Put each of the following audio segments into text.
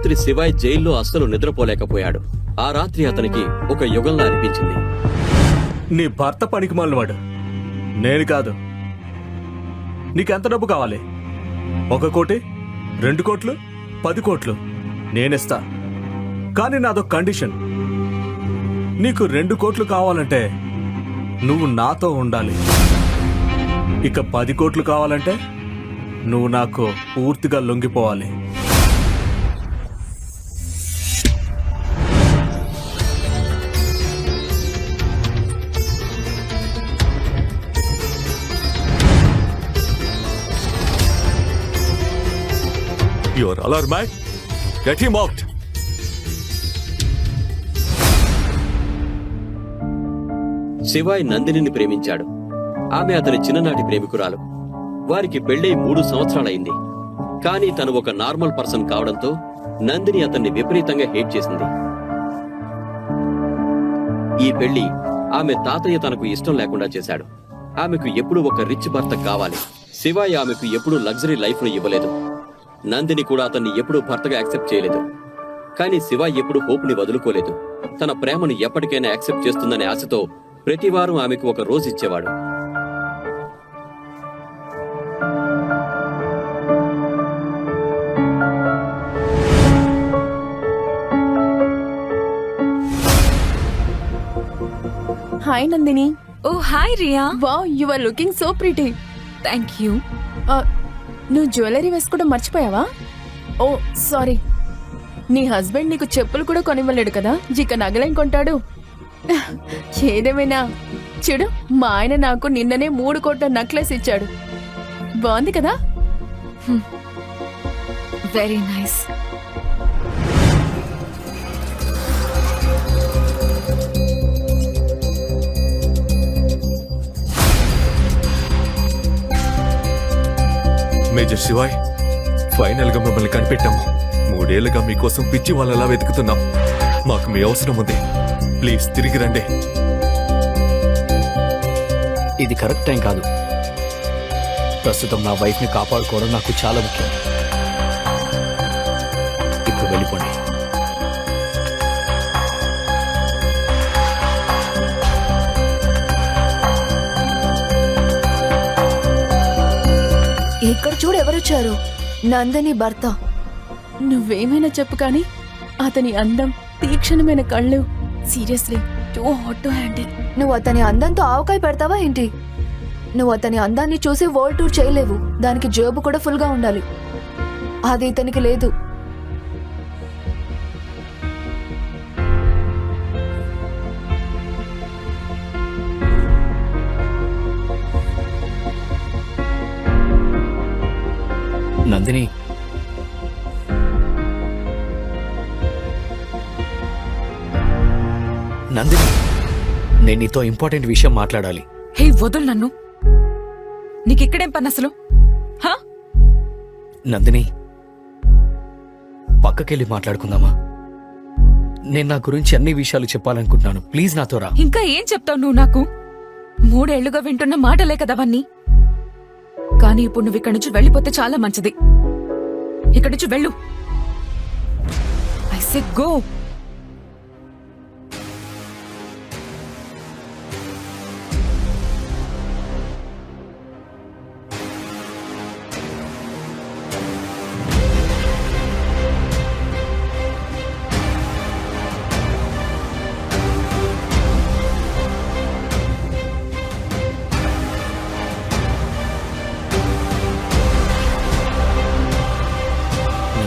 రాత్రి శివాయ్ జైల్లో అస్సలు నిద్రపోలేకపోయాడు. ఆ రాత్రి అతనికి ఒక యుగంలా అనిపించింది. నీ భర్త పనికి మాలినవాడు నేను కాదు. నీకెంత డబ్బు కావాలి? ఒక కోటి? రెండు కోట్లు? పది కోట్లు? నేనిస్తా. కానీ నాదొక కండిషన్. నీకు రెండు కోట్లు కావాలంటే నువ్వు నాతో ఉండాలి. ఇక పది కోట్లు కావాలంటే నువ్వు నాకు పూర్తిగా లొంగిపోవాలి. You're alarmed. Get him out. Shivay నందినిని ప్రేమించాడు. ఆమె అతని చిన్ననాటి ప్రేమికురాలు. వారికి పెళ్ళై మూడు సంవత్సరాలైంది. కానీ తను ఒక నార్మల్ పర్సన్ కావడంతో నందిని అతన్ని విపరీతంగా హేట్ చేసింది. ఈ పెళ్ళి ఆమె తాతయ్య తనకు ఇష్టం లేకుండా చేశాడు. ఆమెకు ఎప్పుడూ ఒక రిచ్ భర్త కావాలి. శివాయ్ ఆమెకు ఎప్పుడూ లగ్జరీ లైఫ్ను ఇవ్వలేదు. నందిని కూడా అతన్ని ఎప్పుడూ భర్తగా యాక్సెప్ట్ చేయలేదు. కానీ శివ ఎప్పుడు హోప్ని వదులుకోలేదు. తన ప్రేమను ఎప్పటికైనా యాక్సెప్ట్ చేస్తుందనే ఆశతో ప్రతివారం ఆమెకు ఒక రోజు ఇచ్చేవాడు. Hi Nandini oh hi Riya wow you are looking so pretty thank you నువ్వు జ్యువెలరీ వేసుకోవడం మర్చిపోయావా? ఓ సారీ. నీ హస్బెండ్ నీకు చెప్పులు కూడా కొనివ్వలేడు కదా? ఇక నగలేం కొంటాడు? ఏదేమైనా. చూడు మా ఆయన నాకు నిన్ననే మూడు కోట్ల నక్లెస్ ఇచ్చాడు. బాగుంది కదా? వెరీ నైస్ మేజర్ శివాయ్ ఫైనల్గా మిమ్మల్ని కనిపెట్టాము. మూడేళ్ళుగా మీకోసం పిచ్చి వాళ్ళలా వెతుకుతున్నాం. మాకు మీ అవసరం ఉంది. ప్లీజ్ తిరిగి రండి. ఇది కరెక్ట్ టైం కాదు. ప్రస్తుతం నా వైఫ్ని కాపాడుకోవడం నాకు చాలా ముఖ్యం. ఇప్పుడు వెళ్ళిపోండి. ఇక్కడ చూడు ఎవరొచ్చారు. నందని భర్త. నువ్వేమైనా చెప్పు కానీ అతని అందం తీక్షణమైన కళ్ళు. Seriously too hot to handle. నువ్వు అతని అందంతో ఆవకాయ పెడతావా ఏంటి? నువ్వు అతని అందాన్ని చూసి వరల్డ్ టూర్ చేయలేవు. దానికి జేబు కూడా ఫుల్గా ఉండాలి. అది ఇతనికి లేదు. నందిని నందిని నేను నీతో ఇంపార్టెంట్ విషయం మాట్లాడాలి. హే వదులు నన్ను. నీకిక్కడేం పని అసలు? హా? నందిని పక్కకెళ్ళి మాట్లాడుకుందామా? నేను నా గురించి అన్ని విషయాలు చెప్పాలనుకుంటున్నాను. ప్లీజ్ నాతో రా. ఇంకా ఏం చెప్తావు నువ్వు నాకు? మూడేళ్ళుగా వింటున్న మాటలే కదవన్నీ కానీ ఇప్పుడు నువ్వు ఇక్కడి నుంచి వెళ్ళిపోతే చాలా మంచిది. ఇక్కడి నుంచి వెళ్ళు. I say go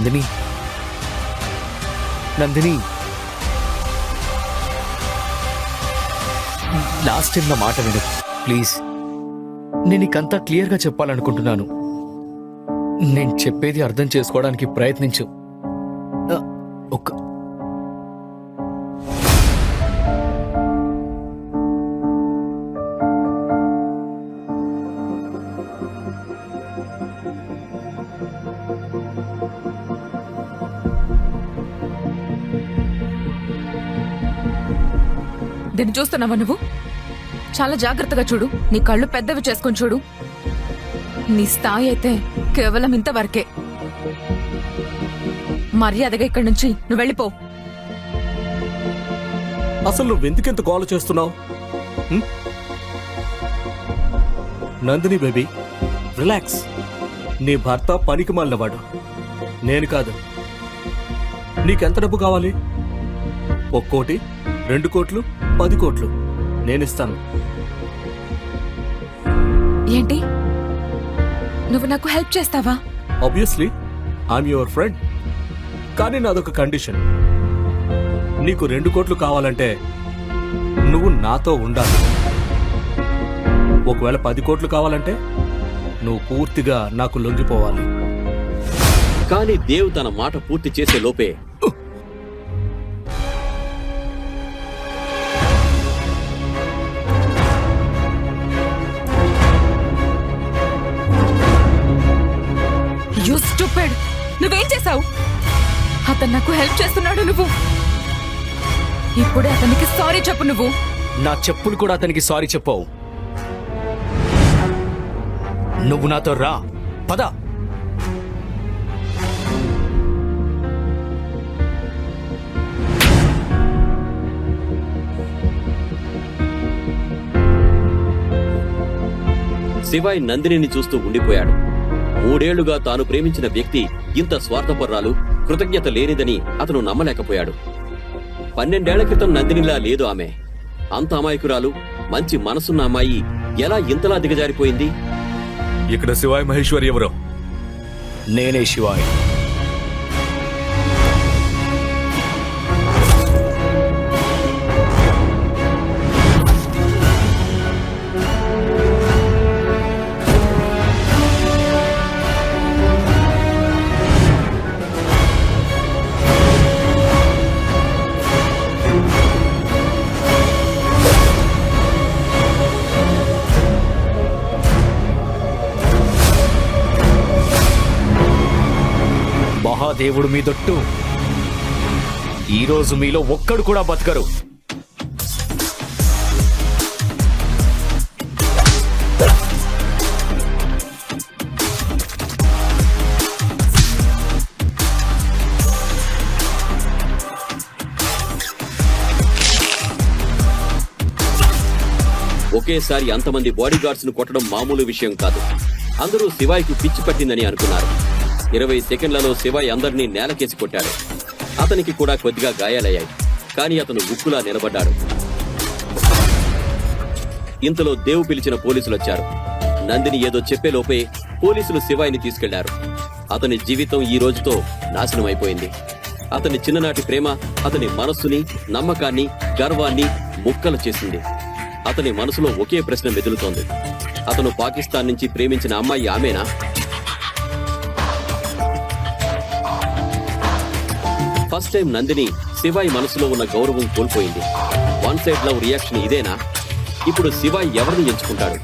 Nandini. Nandini. Last time నా మాట విను. ప్లీజ్. నేను నీకంతా క్లియర్గా చెప్పాలనుకుంటున్నాను. నేను చెప్పేది అర్థం చేసుకోవడానికి ప్రయత్నించు. దీన్ని చూస్తున్నావా నువ్వు? చాలా జాగ్రత్తగా చూడు. నీ కళ్ళు పెద్దవి చేసుకొని చూడు. నీ స్థాయి అయితే కేవలం ఇంతవరకే. మర్యాదగా ఇక్కడి నుంచి నువ్వు వెళ్ళిపో. అసలు నువ్వు ఎందుకెంత గోల చేస్తున్నావు? Nandini baby relax. నీ భర్త పనికి మాలినవాడు. నేను కాదు. నీకెంత డబ్బు కావాలి? ఒక్కోటి రెండు కోట్లు? పది కోట్లు. నేనిస్తాను. ఏంటి? నువ్వు నాకు హెల్ప్ చేస్తావా? ఆబ్వియస్లీ ఐఎమ్ యువర్ ఫ్రెండ్ కానీ నాదొక కండిషన్ నీకు రెండు కోట్లు కావాలంటే నువ్వు నాతో ఉండాలి. ఒకవేళ పది కోట్లు కావాలంటే నువ్వు పూర్తిగా నాకు లొంగిపోవాలి. కానీ దేవ్ తన మాట పూర్తి చేసే లోపే యూ స్టూపిడ్. నువ్వేం చేసావు అతను నాకు హెల్ప్ చేస్తున్నాడు నువ్వు. ఇప్పుడే అతనికి సారీ చెప్పు నువ్వు. నా చెప్పులు కూడా అతనికి సారీ చెప్పావు. నువ్వు నాతో రా. పద. శివాయ్ నందినిని చూస్తూ ఉండిపోయాడు. మూడేళ్ళుగా తాను ప్రేమించిన వ్యక్తి ఇంత స్వార్థపర్రాలు కృతజ్ఞత లేనిదని అతను నమ్మలేకపోయాడు. పన్నెండేళ్ళ క్రితం నందినిలా లేదు ఆమె. అంత అమాయకురాలు మంచి మనసున్న అమ్మాయి ఎలా ఇంతలా దిగజారిపోయింది? ఇక్కడ శివాయ్ మహేశ్వరి ఎవరో? నేనే శివాయ్. దేవుడు మీ దొట్టు. ఈరోజు మీలో ఒక్కడు కూడా బతకరు. ఒకేసారి అంతమంది బాడీగార్డ్స్ను కొట్టడం మామూలు విషయం కాదు. అందరూ శివాయికి పిచ్చి పట్టిందని అనుకున్నారు. ఇరవై సెకండ్లలో శివాయ్ అందరినీ నేలకేసి కొట్టాడు. అతనికి కూడా కొద్దిగా గాయాలయ్యాయి. కానీ అతను ఉక్కులా నిలబడ్డాడు. ఇంతలో దేవు పిలిచిన పోలీసులు వచ్చారు నందిని ఏదో చెప్పే లోపే పోలీసులు శివాయిని తీసుకెళ్ళారు. అతని జీవితం ఈ రోజుతో నాశనం అయిపోయింది అతని చిన్ననాటి ప్రేమ అతని మనస్సుని నమ్మకాన్ని గర్వాన్ని ముక్కలు చేసింది. అతని మనసులో ఒకే ప్రశ్న మెదులుతోంది. అతను పాకిస్తాన్ నుంచి ప్రేమించిన అమ్మాయి ఆమెనా? ఫస్ట్ టైం నందిని శివాయి మనసులో ఉన్న గౌరవం కోల్పోయింది. వన్ సైడ్ లవ్ రియాక్షన్ ఇదేనా? ఇప్పుడు శివాయి ఎవరిని ఎంచుకుంటాడు?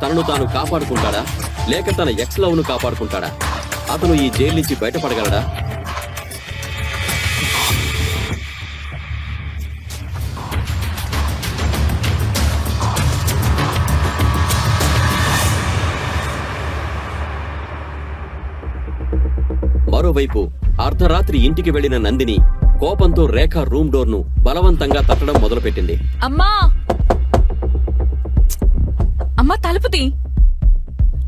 తనను తాను కాపాడుకుంటాడా? లేక తన ఎక్స్ లవ్ను కాపాడుకుంటాడా? అతను ఈ జైలు నుంచి బయటపడగలడా? మరోవైపు అర్ధరాత్రి ఇంటికి వెళ్ళిన నందిని కోపంతో రేఖ రూమ్ డోర్ను బలవంతంగా తట్టడం మొదలుపెట్టింది. అమ్మా! అమ్మా తలుపు తీ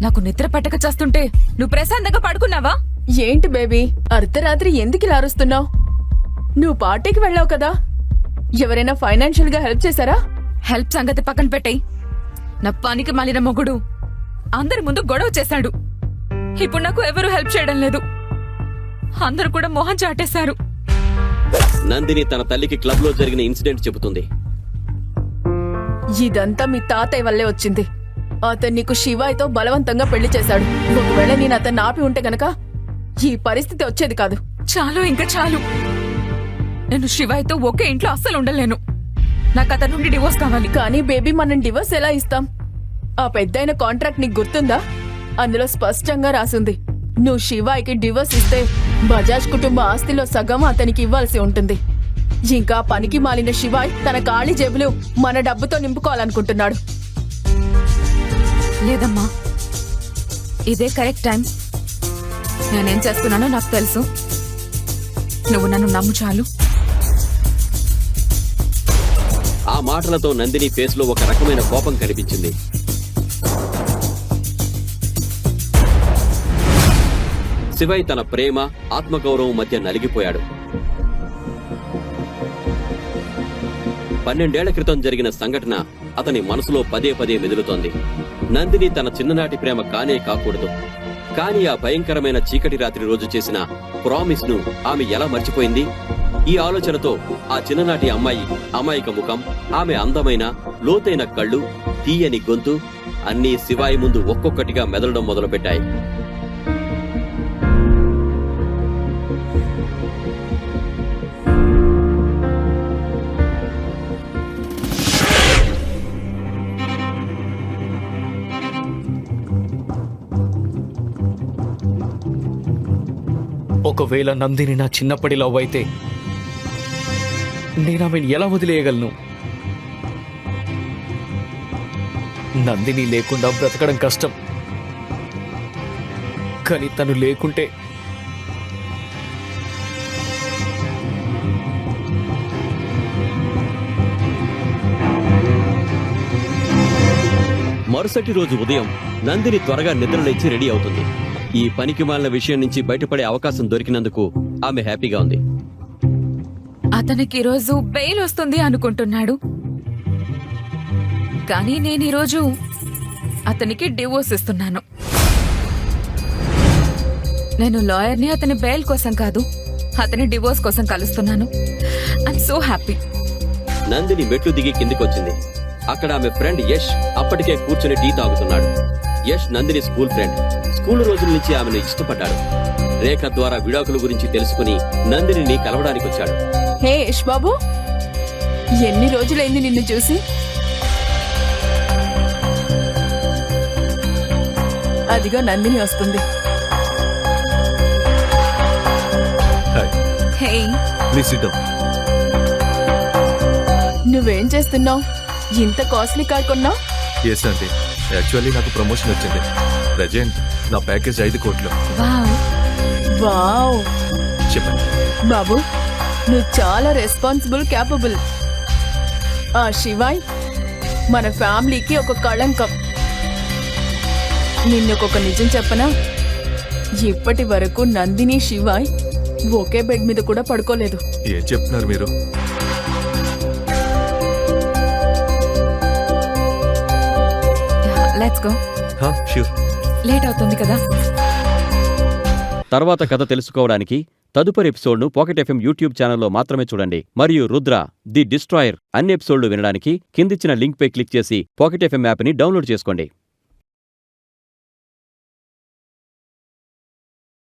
నాకు నిద్ర పట్టక చేస్తుంటే నువ్వు ప్రశాంతంగా పడుకున్నావా? ఏంటి బేబీ? అర్ధరాత్రి ఎందుకు ఇలా అరుస్తున్నావు నువ్వు పార్టీకి వెళ్ళావు కదా? ఎవరైనా ఫైనాన్షియల్గా హెల్ప్ చేశారా? హెల్ప్ సంగతి పక్కన పెట్టేయ్. నా పనికి మాలిన మొగుడు అందరి ముందు గొడవ చేశాడు. ఇప్పుడు నాకు ఎవరు హెల్ప్ చేయడం లేదు. అందరూ కూడా మొహం చాటేశారు. నందిని తన తల్లికి క్లబ్లో జరిగిన ఇన్సిడెంట్ చెబుతుంది. ఇదంతా మీ తాతయ్య వల్లే వచ్చింది. అతను నీకు శివాయ్తో బలవంతంగా పెళ్ళి చేశాడు. ఒకవేళ నేను అతన్ని ఆపి ఉంటే గనక ఈ పరిస్థితి వచ్చేది కాదు. చాలు ఇంకా చాలు. నేను శివాయ్తో ఒకే ఇంట్లో అస్సలు ఉండలేను. నాకు అతని నుండి డివోర్స్ కావాలి. కానీ బేబీ మనం డివోర్స్ ఎలా ఇస్తాం? ఆ పెద్దయిన కాంట్రాక్ట్ నీకు గుర్తుందా? అందులో స్పష్టంగా రాసుంది. నువ్వు శివాయికి డివోర్స్ ఇస్తే బజాజ్ కుటుంబ ఆస్తిలో సగం అతనికి ఇవ్వాల్సి ఉంటుంది. ఇంకా పనికి మాలిన శివాయ్ తన ఖాళీ జేబులు మన డబ్బుతో నింపుకోవాలనుకుంటున్నాడు. లేదమ్మా. ఇదే కరెక్ట్ టైం. నేనేం చేస్తున్నానో నాకు తెలుసు. నువ్వు నన్ను నమ్ము చాలు. ఆ మాటలతో నందిని ఫేస్లో ఒక రకమైన కోపం కనిపించింది. శివయ్ తన ప్రేమ ఆత్మగౌరవం మధ్య నలిగిపోయాడు. పన్నెండేళ్ళ క్రితం జరిగిన సంఘటన అతని మనసులో పదే పదే మెదులుతోంది. నందిని తన చిన్ననాటి ప్రేమ కానే కాకూడదు. కానీ ఆ భయంకరమైన చీకటి రాత్రి రోజు చేసిన ప్రామిస్ను ఆమె ఎలా మర్చిపోయింది? ఈ ఆలోచనతో ఆ చిన్ననాటి అమ్మాయి అమాయక ముఖం ఆమె అందమైన లోతైన కళ్ళు తీయని గొంతు అన్నీ శివాయి ముందు ఒక్కొక్కటిగా మెదలడం మొదలుపెట్టాయి. ఒకవేళ నందిని నా చిన్నప్పటి లవ్ అయితే నేను ఆమెను ఎలా వదిలేయగలను? నందిని లేకుండా బ్రతకడం కష్టం. కానీ తను లేకుంటే మరుసటి రోజు ఉదయం నందిని త్వరగా నిద్రలేచి రెడీ అవుతుంది. ఈ పనికి మాలిన విషయం నుంచి బయటపడే అవకాశం దొరికినందుకు ఆమె హ్యాపీగా ఉంది. అతనికి ఈరోజు బెయిల్ వస్తుంది అనుకుంటున్నాడు. కానీ నేను ఈరోజు అతనికి డివోర్స్ ఇస్తున్నాను. నేను లాయర్ని అతని బెయిల్ కోసం కాదు అతని డివోర్స్ కోసం కలుస్తున్నాను. ఐఎమ్ సో హ్యాపీ నందిని మెట్లు దిగి కిందికొచ్చింది. అక్కడ ఆమె ఫ్రెండ్ యష్ అప్పటికే కూర్చుని టీ తాగుతున్నాడు. Yash Nandini school friend. School రోజుల నుంచి ఆమెను ఇష్టపడ్డాడు. రేఖ ద్వారా విడాకుల గురించి తెలుసుకుని నందినిని కలవడానికి వచ్చాడు హే యష్ బాబు ఎన్ని రోజులైంది నిన్ను చూసి? అదిగో నందిని వస్తుంది. Hi. Hey. Please sit down నువ్వేం చేస్తున్నావు? ఇంత కాస్ట్లీ కార్ కొన్నావు? ఎస్ అండి యాక్చువల్లీ నాకు ప్రమోషన్ వచ్చింది. ప్రజెంట్ నా ప్యాకేజ్ ఐదు కోట్లు. వావ్. వావ్. చెప్పండి. బాబు నువ్వు చాలా రెస్పాన్సిబుల్ క్యాపబుల్ ఆ శివాయ్ మన ఫ్యామిలీకి ఒక కళంకం. నిన్నొక నిజం చెప్పనా? ఇప్పటి వరకు నందిని శివాయ్ ఒకే బెడ్ మీద కూడా పడుకోలేదు. ఏం చెప్తున్నారు మీరు? లెట్స్ గో షూర్ లేట్ అవుతుంది కదా. తర్వాత కథ తెలుసుకోవడానికి తదుపరి ఎపిసోడ్ను పాకెట్ ఎఫ్ఎం యూట్యూబ్ ఛానల్లో మాత్రమే చూడండి. మరియు రుద్ర ది డిస్ట్రాయర్ అన్ని ఎపిసోడ్లు వినడానికి కిందిచ్చిన లింక్పై క్లిక్ చేసి పాకెట్ ఎఫ్ఎం యాప్ని డౌన్లోడ్ చేసుకోండి.